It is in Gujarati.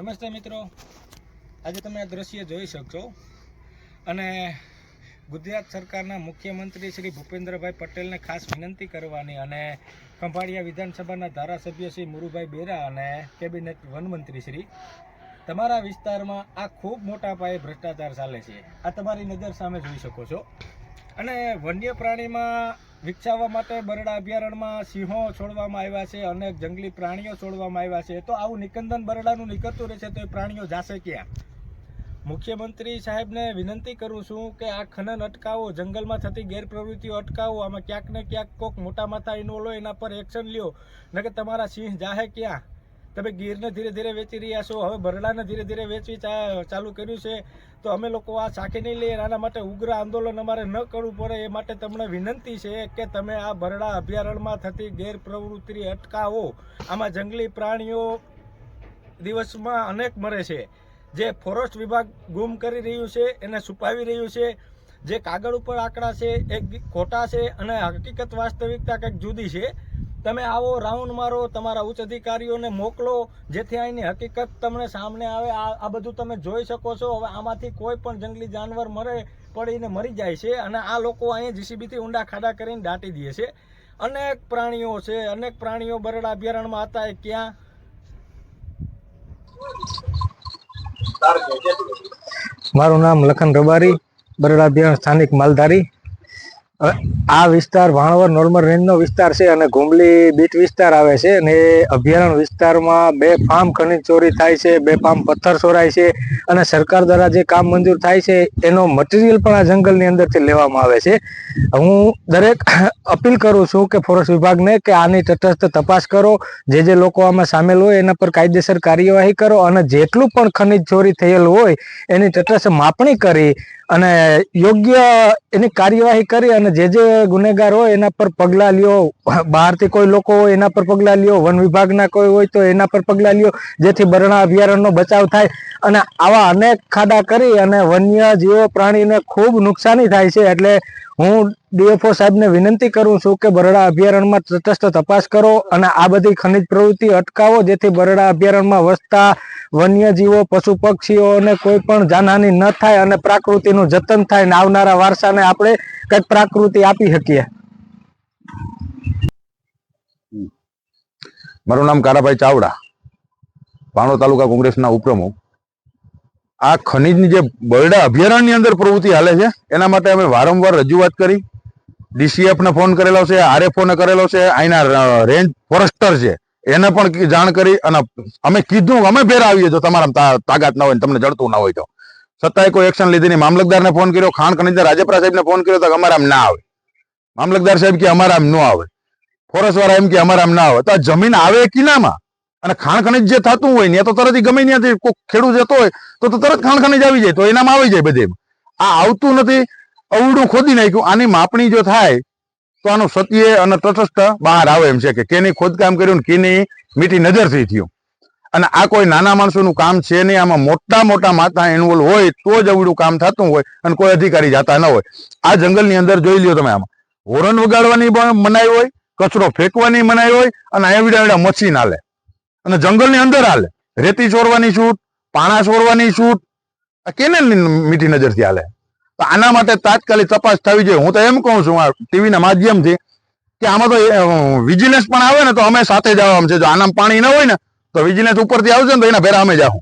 નમસ્તે મિત્રો. આજે તમે આ દ્રશ્ય જોઈ શકશો. અને ગુજરાત સરકારના મુખ્યમંત્રી શ્રી ભૂપેન્દ્રભાઈ પટેલને ખાસ વિનંતી કરવાની અને ખંભાળિયા વિધાનસભાના ધારાસભ્ય શ્રી મુરુભાઈ બેરા અને કેબિનેટ વનમંત્રી શ્રી. તમારા વિસ્તારમાં આ ખૂબ મોટા પાયે ભ્રષ્ટાચાર ચાલે છે. આ તમારી નજર સામે જોઈ શકો છો. અને વન્ય પ્રાણીમાં વિકસાવવા માટે બરડા અભયારણ્યમાં સિંહો છોડવામાં આવ્યા છે, અનેક જંગલી પ્રાણીઓ છોડવામાં આવ્યા છે. તો આવું નિકંદન બરડાનું નીકળતું રહેશે તો એ પ્રાણીઓ જાશે ક્યાં? મુખ્યમંત્રી સાહેબને વિનંતી કરું છું કે આ ખનન અટકાવો, જંગલમાં થતી ગેરપ્રવૃત્તિઓ અટકાવો, આમાં ક્યાંક ને ક્યાંક કોક મોટા માથા ઇન્વોલ્વ એના પર એક્શન લ્યો. નકે તમારા સિંહ જાહે ક્યાં? તમે ગીરને ધીરે ધીરે વેચી રહ્યા છો, હવે બરડાને ધીરે ધીરે વેચવી ચાલુ કર્યું છે, તો અમે લોકો આ સાખી નહીં લઈએ, આના માટે ઉગ્ર આંદોલન અમારે ન કરવું પડે, એ માટે તમને વિનંતી છે કે તમે આ બરડા અભયારણ્યમાં થતી ગેરપ્રવૃત્તિ અટકાવો. આમાં જંગલી પ્રાણીઓ દિવસમાં અનેક મરે છે. જે ફોરેસ્ટ વિભાગ ગુમ કરી રહ્યું છે, એને છુપાવી રહ્યું છે, જે કાગળ ઉપર આંકડા છે એ ખોટા છે, અને હકીકત વાસ્તવિકતા કંઈક જુદી છે. તમે આવો રાઉન્ડ મારો, તમારા ઉચ્ચ અધિકારીઓને મોકલો, જેથી અહીંની હકીકત તમને સામને આવે. આ બધું તમે જોઈ શકો છો. હવે આમાંથી કોઈ પણ જંગલી જાનવર મરે, પડીને મરી જાય છે અને આ લોકો અહીંયા જીસીબીથી ઊંડા ખાડા કરીને દાટી દે છે. અનેક પ્રાણીઓ છે. અનેક પ્રાણીઓ બરડા અભયારણ્યમાં હતા. એ ક્યાં? મારું નામ લખન રબારી, બરડા અભયારણ્ય સ્થાનિક માલધારી. આ વિસ્તાર ભાણવર નોર્મલ રેન્જનો વિસ્તાર છે અને ઘુમલી બીટ વિસ્તાર આવે છે અને અભયારણ્ય વિસ્તારમાં બે ફાર્મ ખનિજ ચોરી થાય છે, બે ફાર્મ પથ્થર ચોરાય છે અને સરકાર દ્વારા જે કામ મંજૂર થાય છે એનો મટીરિયલ પણ આ જંગલની અંદરથી લેવામાં આવે છે. હું દરેક અપીલ કરું છું કે ફોરેસ્ટ વિભાગને કે આની તટસ્થ તપાસ કરો, જે જે લોકો આમાં સામેલ હોય એના પર કાયદેસર કાર્યવાહી કરો અને જેટલું પણ ખનિજ ચોરી થયેલ હોય એની તટસ્થ માપણી કરી અને યોગ્ય એની કાર્યવાહી કરી અને જે જે ગુનેગાર હોય એના પર પગલાં લ્યો. બહારથી કોઈ લોકો હોય એના પર પગલાં લ્યો. વન વિભાગના કોઈ હોય તો એના પર પગલાં લ્યો. જેથી બરણા અભયારણ્યનો બચાવ થાય અને આવા અનેક ખાડા કરી અને વન્ય જીવો પ્રાણીને ખૂબ નુકસાની થાય છે. એટલે હું ડીએફઓ સાહેબને વિનંતી કરું છું કે બરડા અભયારણ્યમાં તટસ્થ તપાસ કરો અને આ બધી ખનિજ પ્રવૃત્તિ અટકાવો, જેથી બરડા અભયારણ્યમાં વસતા વન્યજીવો પશુ પક્ષીઓને કોઈ પણ જાનહાનિ ન થાય અને પ્રાકૃતિનું જતન થાય. અને આવનારા વારસાને આપણે કંઈક પ્રાકૃતિ આપી શકીએ? મારું નામ કારાભાઈ ચાવડા, પાણો તાલુકા કોંગ્રેસના ઉપપ્રમુખ. આ ખનીજની જે બરડા અભયારણ્યની અંદર પ્રવૃત્તિ હાલે છે, એના માટે અમે વારંવાર રજૂઆત કરી. ડીસીએફને ફોન કરેલો છે, આરએફઓને કરેલો છે અહીંના રેન્જ ફોરેસ્ટર છે, એને પણ જાણ કરી અને અમે કીધું, અમે ભેર આવીએ જો તમારા તાકાત ના હોય તમને જડતું ના હોય તો. છતાંય કોઈ એક્શન લીધી નહીં. મામલતદારને ફોન કર્યો, ખાણ ખનીજના રાજપરા સાહેબને ફોન કર્યો તો અમારા આમ ના આવે. મામલતદાર સાહેબ કે અમારા આમ ન આવે. ફોરેસ્ટવાળા એમ કે અમારા આમ ના આવે. તો આ જમીન આવે કિનામાં અને ખાણ ખનીજ જે થતું હોય ને તો તરત ગમે ત્યાંથી કોઈ ખેડૂત જતો હોય, તો તો તરત ખાણ ખનીજ આવી જાય. તો એનામાં આવી જાય બધે આ આવતું નથી. અવડું ખોદી નાખ્યું. આની માપણી જો થાય, તો આનું સત્ય અને તટસ્થ બહાર આવે એમ છે કે કેની ખોદકામ કર્યું ને કેની મીઠી નજરથી થયું. અને આ કોઈ નાના માણસોનું કામ છે નહીં, આમાં મોટા મોટા માથા ઇન્વોલ્વ હોય તો જ અવડું કામ થતું હોય અને કોઈ અધિકારી જાતા ન હોય. આ જંગલની અંદર જોઈ લ્યો તમે આમાં. હોરન વગાડવાની પણ મનાઈ હોય, કચરો ફેંકવાની મનાઈ હોય અને એવડા એવડા મશીન હાલે. અને જંગલની અંદર હાલે. રેતી ચોરવાની છૂટ, પાણા ચોરવાની છૂટ કેને મીઠી નજરથી હાલે? તો આના માટે તાત્કાલિક તપાસ થવી જોઈએ. હું તો એમ કહું છું, આ ટીવીના માધ્યમથી કે આમાં તો વિજિલન્સ પણ આવે ને તો અમે સાથે જ છે. જો આનામાં પાણી ન હોય ને તો વિજિલન્સ ઉપરથી આવશે ને તો એના ભેરા અમે જાઉં